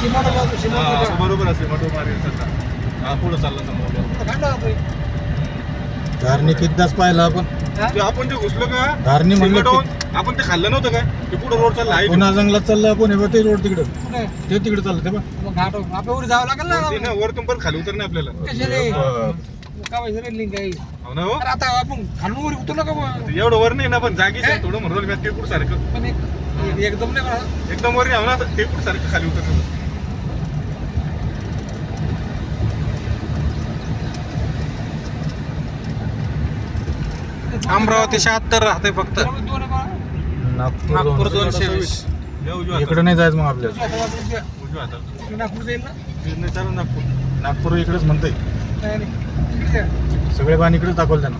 बरोबर असेल हा पुढं चालला समोर. धारणी कितीदाच पाहिलं आपण. हा? ते आपण जे घुसलो का? धारणी म्हणलं आपण ते खाल्लं नव्हतं काय ते पुढं रोड चालला? आहे पुन्हा जंगलात चाललं आपण. हे ते रोड तिकडं. ते तिकडे चाललं ते बघ. मग घाट आपल्या वर जावं लागेल ना वरतून पण खाली आपल्याला. पाहिजे लिंक आहे? हो ना हो. आता आपण खालून वर उतरलो का? एवढं वर नाही ना पण जागीच आहे. थोडं म्हणतो मी टेपूड सारखं. एकदम नाही एकदम वर नाही ना टेपूड सारखं खाली उतरलं अमरावती शहात्तर राहते फक्त. नागपूर दोनशे वीस. इकडे. नाही जायचं मग आपल्याला. इकडे नागपूर जाईल ना? ते नाही चालू नागपूर. नागपूर इकडेच आहे. सगळे बाण इकडेच दाखवलं त्यानं.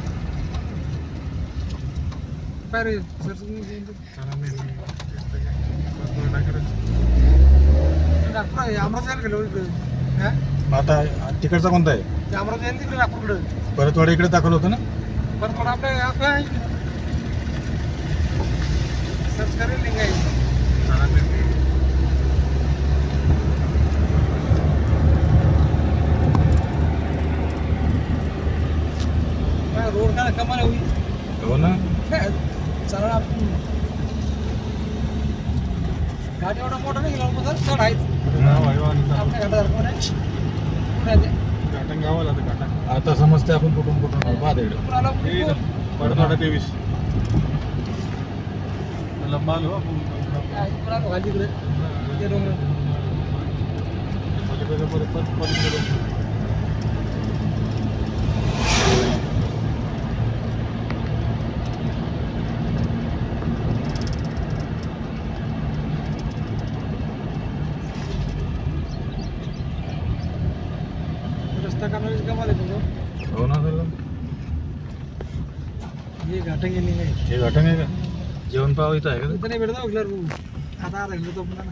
नागपूर अमरावती गेलो हा? आता तिकडचा कोणता आहे? ते अमरावती तिकडे नागपूरकडे. परतवाडा इकडे दाखवलं होतं ना? बरं थोडं आपलं आपलं आहे. सर्च करेल आहे काय रोड काय कमाल होईल हो ना? चला आपण गाडी एवढा मोठा नाही गेला तर चढ आहेच. आपल्या नाही कुठे आहे ते? घाटन गावाला ते घाटन. आता समजते आपण कुठून कुठून आलो. पाहा तिकडे हे तेवीस लंबा आलो आपण. पलीकडे परत- परत- पलीकडे. कमाल आहे तुझं. हो ना सर. हे घाटं गेली नाही हे आहे का? जेवण पाव इथं आहे का? नाही भेटत आता राहिलं तो पुन्हा